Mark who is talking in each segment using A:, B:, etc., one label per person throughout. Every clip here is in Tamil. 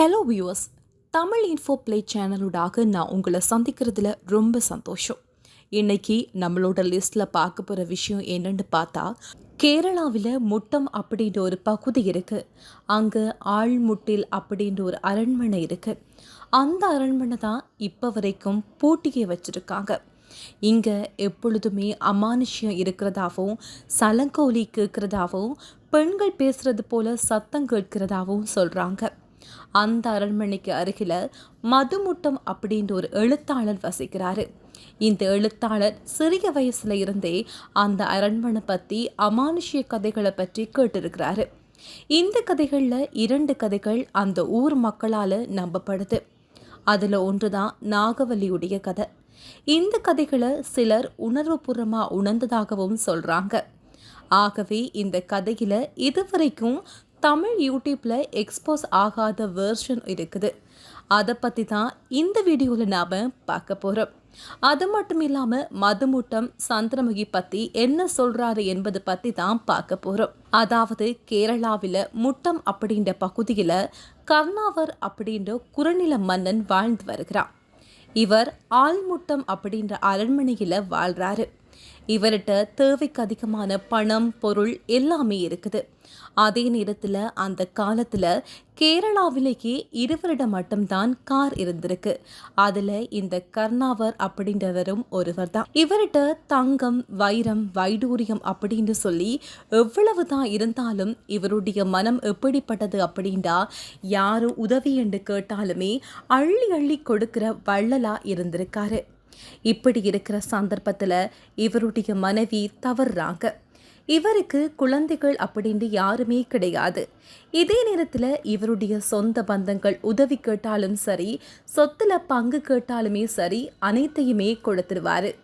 A: Hello viewers Tamil info play சேனலோடாக நான் உங்களை சந்திக்கிறதுல ரொம்ப சந்தோஷம். இன்னைக்கு நம்மளோட லிஸ்ட்டில் பார்க்க போகிற விஷயம் என்னென்னு பார்த்தா கேரளாவில் முட்டம் அப்படின்ற ஒரு பகுதி இருக்குது அங்கே ஆழ்முட்டில் அப்படின்ற ஒரு அரண்மனை இருக்குது அந்த அரண்மனை தான் இப்போ வரைக்கும் போட்டியை வச்சுருக்காங்க. இங்கே எப்பொழுதுமே அமானுஷ்யம் இருக்கிறதாகவும் சலங்கோலி கேட்குறதாகவும் பெண்கள் பேசுகிறது போல் சத்தம் கேட்கிறதாகவும் சொல்கிறாங்க அந்த அரண்மனைக்கு அருகில் மதுமுட்டம் அப்படின்ற ஒரு எழுத்தாளர் வசிக்கிறாரு. இந்த எழுத்தாளர் சிறிய வயசுல இருந்தே அந்த அரண்மனை பற்றி அமானுஷ்ய கதைகளை பற்றி கேட்டிருக்கிறாரு. இந்த கதைகளில் இரண்டு கதைகள் அந்த ஊர் மக்களால் நம்பப்படுது. அதில் ஒன்று தான் நாகவல்லியுடைய கதை. இந்த கதைகளை சிலர் உணர்வுபூர்வமாக உணர்ந்ததாகவும் சொல்கிறாங்க ஆகவே இந்த கதையில் இதுவரைக்கும் தமிழ் யூடியூப்பில் எக்ஸ்போஸ் ஆகாத வேர்ஷன் இருக்குது. அதை பற்றி தான் இந்த வீடியோவில் நாம் பார்க்க போகிறோம் அது மட்டும் இல்லாமல் மதுமுட்டம் சந்திரமுகி பற்றி என்ன சொல்கிறாரு என்பது பற்றி தான் பார்க்க போகிறோம் அதாவது கேரளாவில் முட்டம் அப்படின்ற பகுதியில் கர்ணாவர் அப்படின்ற குறுநில மன்னன் வாழ்ந்து வருகிறான் இவர் ஆள்முட்டம் அப்படின்ற அரண்மனையில் வாழ்கிறாரு இவர்கிட்ட தேவைக்கு அதிகமான பணம் பொருள் எல்லாமே இருக்குது. அதே நேரத்தில் அந்த காலத்தில் கேரளாவிலேயே இருவரிடம் மட்டும்தான் கார் இருந்திருக்கு. அதில் இந்த கர்ணாவர் அப்படின்றவரும் ஒருவர் தான். இவர்கிட்ட தங்கம் வைரம் வைடூரியம் அப்படின்னு சொல்லி எவ்வளவு தான் இருந்தாலும் இவருடைய மனம் எப்படிப்பட்டது அப்படின்டா யாரும் உதவி என்று கேட்டாலுமே அள்ளி அள்ளி கொடுக்கிற வள்ளலா இருந்திருக்காரு. இப்படி இருக்கிற சந்தர்ப்பத்தில் இவருடைய மனைவி தவறுறாங்க இவருக்கு குழந்தைகள் அப்படின்ட்டு யாருமே கிடையாது. இதே நேரத்தில் இவருடைய சொந்த பந்தங்கள் உதவி கேட்டாலும் சரி சொத்துல பங்கு கேட்டாலுமே சரி அனைத்தையுமே கொடுத்துருவாரு.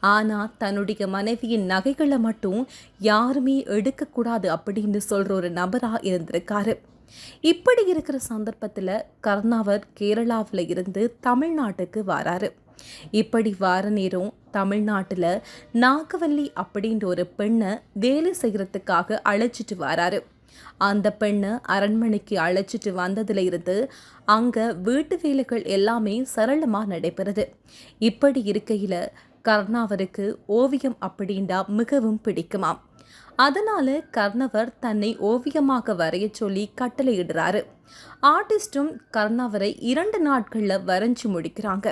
A: ஆனால் தன்னுடைய மனைவியின் நகைகளை மட்டும் யாருமே எடுக்கக்கூடாது அப்படின்னு சொல்கிற ஒரு நபராக இருந்திருக்காரு. இப்படி இருக்கிற சந்தர்ப்பத்தில் கர்ணாவர் கேரளாவில் இருந்து தமிழ்நாட்டுக்கு வராரு. இப்படி வார நேரம் தமிழ்நாட்டில் நாகவல்லி அப்படின்ற ஒரு பெண்ணை வேலை செய்கிறதுக்காக அழைச்சிட்டு வராரு. அந்த பெண்ணை அரண்மனைக்கு அழைச்சிட்டு வந்ததுல இருந்து அங்கே வீட்டு வேலைகள் எல்லாமே சரளமாக நடைபெறுது. இப்படி இருக்கையில் கர்ணாவருக்கு ஓவியம் அப்படின்றா மிகவும் பிடிக்குமாம். அதனால கர்ணவர் தன்னை ஓவியமாக வரைய சொல்லி கட்டளையிடுறாரு. ஆர்டிஸ்டும் கர்ணவரை இரண்டு நாட்களில் வரைஞ்சு முடிக்கிறாங்க.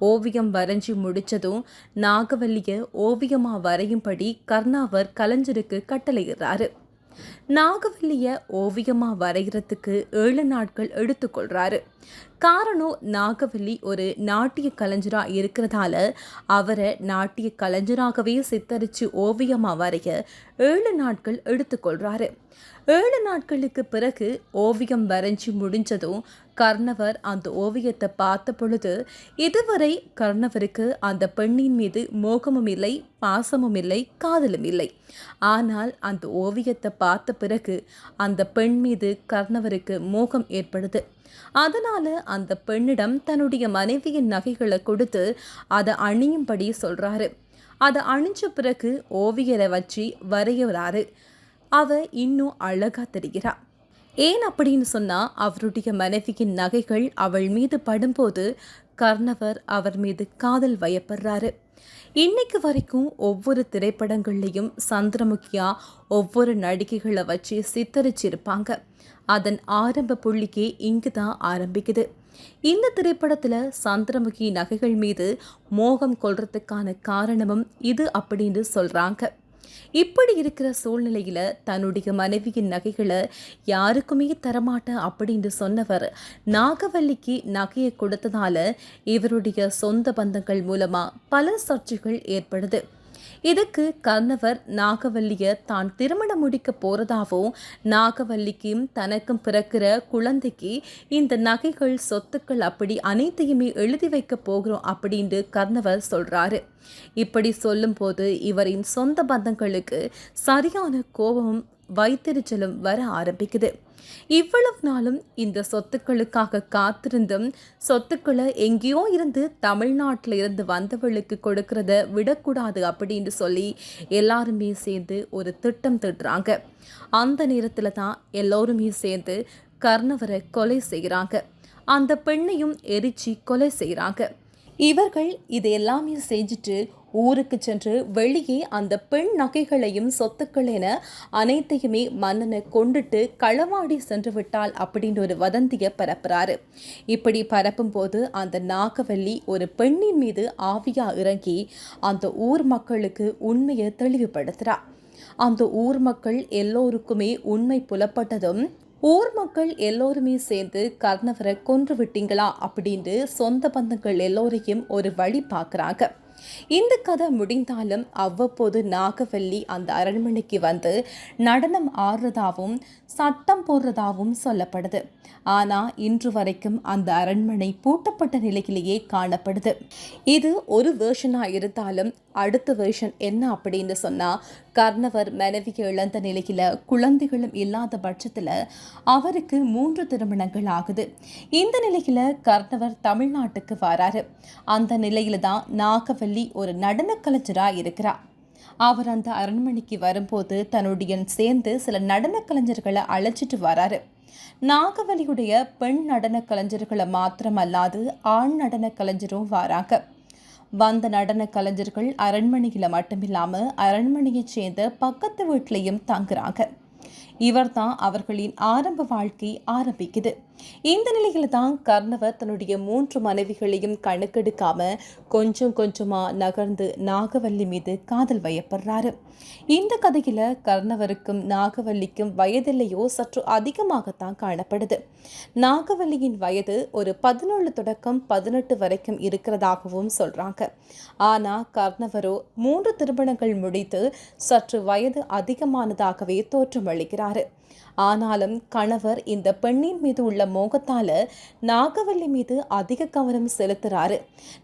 A: ஓவியம் வரைஞ்சி முடித்ததும் நாகவல்லிய ஓவியமாக வரையும்படி கர்ணாவர் கலைஞருக்கு கட்டளையிடுறாரு. நாகவல்லிய ஓவியமா வரைகிறதுக்கு ஏழு நாட்கள் எடுத்துக்கொள்றாரு காரணம் நாகவல்லி ஒரு நாட்டிய கலைஞரா இருக்கிறதால அவரை நாட்டிய கலைஞராகவே சித்தரிச்சு ஓவியமா வரைய ஏழு நாட்கள் எடுத்துக்கொள்றாரு ஏழு நாட்களுக்கு பிறகு ஓவியம் வரைஞ்சி முடிஞ்சதும் கர்ணவர் அந்த ஓவியத்தை பார்த்த பொழுது இதுவரை கர்ணவருக்கு அந்த பெண்ணின் மீது மோகமும் இல்லை பாசமும் இல்லை காதலும் இல்லை ஆனால் அந்த ஓவியத்தை பார்த்த பிறகு அந்த பெண் மீது கர்ணவருக்கு மோகம் ஏற்படுது. அதனால அந்த பெண்ணிடம் தன்னுடைய மனைவியின் நகைகளை கொடுத்து அதை அணியும்படி சொல்றாரு. அதை அணிஞ்ச பிறகு ஓவியரை வச்சு வரைகிறாரு அவ இன்னும் அழகா தெரிகிறா. ஏன் அப்படின்னு சொன்னா அவருடைய மனைவியின் நகைகள் அவள் மீது படும்போது கர்ணவர் அவர் மீது காதல் வயப்படுறாரு. இன்னைக்கு வரைக்கும் ஒவ்வொரு திரைப்படங்கள்லையும் சந்திரமுகியா ஒவ்வொரு நடிகைகளை வச்சு சித்தரிச்சிருப்பாங்க. அதன் ஆரம்ப புள்ளிக்கே இங்கு தான் ஆரம்பிக்குது. இந்த திரைப்படத்தில் சந்திரமுகி நகைகள் மீது மோகம் கொள்றதுக்கான காரணமும் இது அப்படின்னு சொல்கிறாங்க இப்படி இருக்கிற சூழ்நிலையில் தன்னுடைய மனைவியின் நகைகளை யாருக்குமே தரமாட்டேன் அப்படின்னு சொன்னவர் நாகவல்லிக்கு நகையை கொடுத்ததால இவருடைய சொந்த பந்தங்கள் மூலமாக பல சர்ச்சைகள் ஏற்படுது. இதுக்கு கர்ணவர் நாகவல்லிய தான் திருமணம் முடிக்க போறதாவும் நாகவல்லிக்கும் தனக்கும் பிறக்கிற குழந்தைக்கு இந்த நகைகள் சொத்துக்கள் அப்படி அனைத்தையுமே எழுதி வைக்க போகிறோம் அப்படின்ட்டு கர்ணவர் சொல்றாரு. இப்படி சொல்லும்போது இவரின் சொந்த பந்தங்களுக்கு சரியான கோபமும் வைத்தறிச்சலும் வர ஆரம்பிக்குது. இவ்வளவு நாளும் இந்த சொத்துக்களுக்காக காத்திருந்தும் சொத்துக்களை எங்கேயோ இருந்து தமிழ்நாட்டில் இருந்து வந்தவளுக்கு கொடுக்கறத விடக்கூடாது அப்படின்னு சொல்லி எல்லாருமே சேர்ந்து ஒரு திட்டம் திட்டுறாங்க. அந்த நேரத்தில் தான் எல்லோருமே சேர்ந்து கர்ணவரை கொலை செய்கிறாங்க. அந்த பெண்ணையும் எரிச்சு கொலை செய்கிறாங்க. இவர்கள் இது எல்லாமே செஞ்சுட்டு ஊருக்கு சென்று வெளியே அந்த பெண் நகைகளையும் சொத்துக்கள் என அனைத்தையுமே மன்னனை கொண்டுட்டு களவாடி சென்று விட்டால் அப்படின்னு ஒரு வதந்தியை பரப்புறாரு. இப்படி பரப்பும் போது அந்த நாகவல்லி ஒரு பெண்ணின் மீது ஆவியா இறங்கி அந்த ஊர் மக்களுக்கு உண்மையை தெளிவுபடுத்துறா. அந்த ஊர் மக்கள் எல்லோருக்குமே உண்மை புலப்பட்டதும் ஊர் மக்கள் எல்லோருமே சேர்ந்து கர்ணவரை கொன்று விட்டீங்களா அப்படின்ட்டு சொந்த பந்தங்கள் எல்லோரையும் ஒரு வழி பார்க்குறாங்க. இந்த கதை முடிந்தாலும் அவ்வப்போது நாகவல்லி அந்த அரண்மனைக்கு வந்து நடனம் ஆடுறதாகவும் சட்டம் போடுறதாகவும் சொல்லப்படுது. ஆனால் இன்று வரைக்கும் அந்த அரண்மனை பூட்டப்பட்ட நிலையிலேயே காணப்படுது. இது ஒரு வேர்ஷனாக இருந்தாலும் அடுத்த வேர்ஷன் என்ன அப்படின்னு சொன்னால் கர்ணவர் மனைவியை இழந்த நிலையில் குழந்தைகளும் இல்லாத பட்சத்தில் அவருக்கு மூன்று திருமணங்கள் ஆகுது. இந்த நிலையில் கர்ணவர் தமிழ்நாட்டுக்கு வராரு. அந்த நிலையில தான் நாகவல்லி ஒரு நடன கலைஞராக இருக்கிறார். அவர் அந்த அரண்மனைக்கு வரும்போது தன்னுடைய சேர்ந்து சில நடன கலைஞர்களை அழைச்சிட்டு வராரு. நாகவலியுடைய பெண் நடன கலைஞர்களை மாத்திரமல்லாது ஆண் நடன கலைஞரும் வராங்க. வந்த நடன கலைஞர்கள் அரண்மனையில் மட்டுமில்லாமல் அரண்மனையைச் சேர்ந்த பக்கத்து வீட்லேயும் தங்குறாங்க. இவர்தான் அவர்களின் ஆரம்ப வாழ்க்கை ஆரம்பிக்குது. இந்த நிலையில தான் கர்ணவர் தன்னுடைய மூன்று மனைவிகளையும் கணக்கெடுக்காம கொஞ்சம் கொஞ்சமா நகர்ந்து நாகவல்லி மீது காதல் வயப்படுறாரு. இந்த கதையில கர்ணவருக்கும் நாகவல்லிக்கும் வயதில்லையோ சற்று அதிகமாகத்தான் காணப்படுது. நாகவல்லியின் வயது ஒரு பதினேழு தொடக்கம் பதினெட்டு வரைக்கும் இருக்கிறதாகவும் சொல்றாங்க. ஆனா கர்ணவரோ மூன்று திருமணங்கள் முடித்து சற்று வயது அதிகமானதாகவே தோற்றமளிக்கிறாரு ஆனாலும் கணவர் இந்த பெண்ணின் மீது உள்ள மோகத்தால நாகவல்லி மீது அதிக கவனம் செலுத்துறாரு.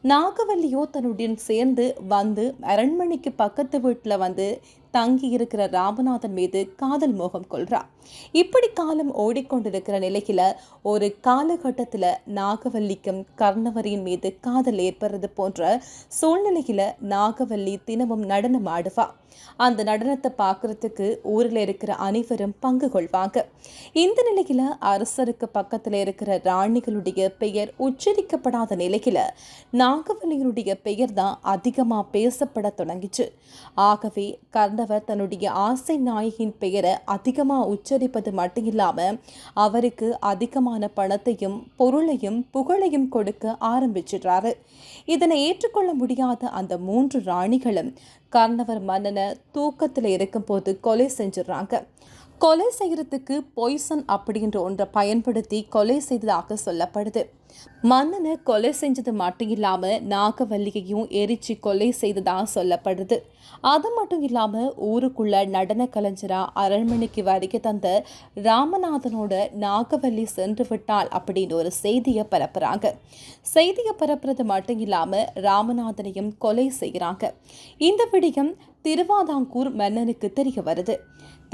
A: நாகவல்லியோ தன்னுடன் சேர்ந்து வந்து அரண்மனைக்கு பக்கத்து வீட்டில் வந்து தங்கி இருக்கிற ராமநாதன் மீது காதல் மோகம் கொள்கிறார் இப்படி காலம் ஓடிக்கொண்டிருக்கிற நிலையில ஒரு காலகட்டத்தில் நாகவல்லிக்கும் கர்ணவரியின் மீது காதல் ஏற்படுறது போன்ற சூழ்நிலையில நாகவல்லி தினமும் நடனம் ஆடுவா. அந்த நடனத்தை பார்க்கறதுக்கு ஊரில் இருக்கிற அனைவரும் பங்கு கொள்வாங்க. இந்த நிலையில அரசருக்கு பக்கத்தில் இருக்கிற ராணிகளுடைய பெயர் உச்சரிக்கப்படாத நிலையில நாகவல்லியினுடைய பெயர் தான் அதிகமாக பேசப்பட தொடங்கிச்சு. ஆகவே கர்ணவர் தன்னுடைய ஆசை நாயகியின் பெயரை அதிகமாக உச்சரிப்பது மட்டும் இல்லாமல் அவருக்கு அதிகமான பணத்தையும் பொருளையும் புகழையும் கொடுக்க ஆரம்பிச்சிடுறாரு. இதனை ஏற்றுக்கொள்ள முடியாத அந்த மூன்று ராணிகளும் கர்ணவர் மன்னனை தூக்கத்தில் இருக்கும்போது கொலை செஞ்சிடுறாங்க. கொலை செய்கிறதுக்கு பொய்சன் அப்படின்ற ஒன்றை பயன்படுத்தி கொலை செய்ததாக சொல்லப்படுது. மன்னனை கொலை செஞ்சது மட்டும் இல்லாமல் நாகவல்லியையும் எரிச்சு கொலை செய்ததாக சொல்லப்படுது. அது மட்டும் இல்லாமல் ஊருக்குள்ள நடன கலைஞராக அரண்மனைக்கு வருகை தந்த ராமநாதனோட நாகவல்லி சென்று விட்டாள் அப்படின்னு ஒரு செய்தியை பரப்புறாங்க. செய்தியை பரப்புறது மட்டும் இல்லாமல் ராமநாதனையும் கொலை செய்கிறாங்க இந்த விடயம் திருவாதாங்கூர் மன்னனுக்கு தெரிய வருது.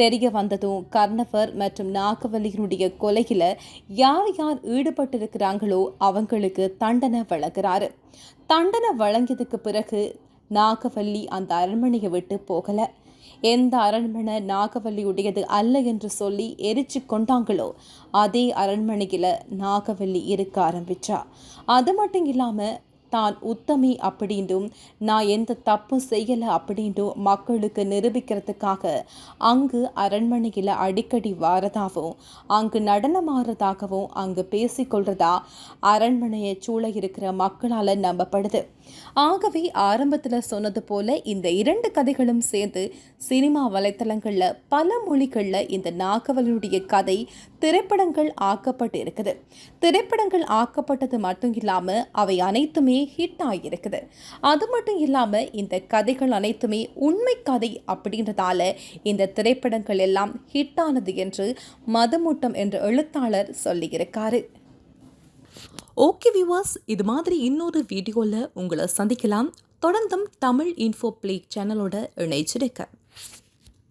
A: தெரிய வந்ததும் கர்ணவர் மற்றும் நாகவல்லியினுடைய கொலையில யார் யார் ஈடுபட்டிருக்கிறாங்களோ அவங்களுக்கு தண்டனை வழங்குறாரு. தண்டனை வழங்கியதுக்கு பிறகு நாகவல்லி அந்த அரண்மனையை விட்டு போகல. எந்த அரண்மனை நாகவல்லியுடையது அல்ல என்று சொல்லி எரிச்சு கொண்டாங்களோ அதே அரண்மனையில் நாகவல்லி இருக்க ஆரம்பிச்சா. அது மட்டும் இல்லாமல் தான் உத்தமி அப்படின்றும் நான் எந்த தப்பும் செய்யலை அப்படின்றும் மக்களுக்கு நிரூபிக்கிறதுக்காக அங்கு அரண்மனையில் அடிக்கடி வாரதாகவும் அங்கு நடனமாறதாகவும் அங்கு பேசிக்கொள்றதா அரண்மனையை சூழ இருக்கிற மக்களால் நம்பப்படுது. ஆகவே ஆரம்பத்தில் சொன்னது போல இந்த இரண்டு கதைகளும் சேர்ந்து சினிமா வலைத்தளங்களில் பல மொழிகளில் இந்த நாகவலனுடைய கதை திரைப்படங்கள் ஆக்கப்பட்டு இருக்குது திரைப்படங்கள் ஆக்கப்பட்டது மட்டும் இல்லாமல் அவை அனைத்துமே ஹிட் ஆகியிருக்குது அது மட்டும் இல்லாமல் இந்த கதைகள் அனைத்துமே உண்மை கதை அப்படின்றதால இந்த திரைப்படங்கள் எல்லாம் ஹிட் ஆனது என்று மதுமூட்டம் என்ற எழுத்தாளர் சொல்லியிருக்காரு. ஓகே வியூவர்ஸ் இது மாதிரி இன்னொரு வீடியோவில் உங்களை சந்திக்கலாம். தொடர்ந்தும் தமிழ் இன்ஃபோ பிளே சேனலோட இணைச்சிருக்க.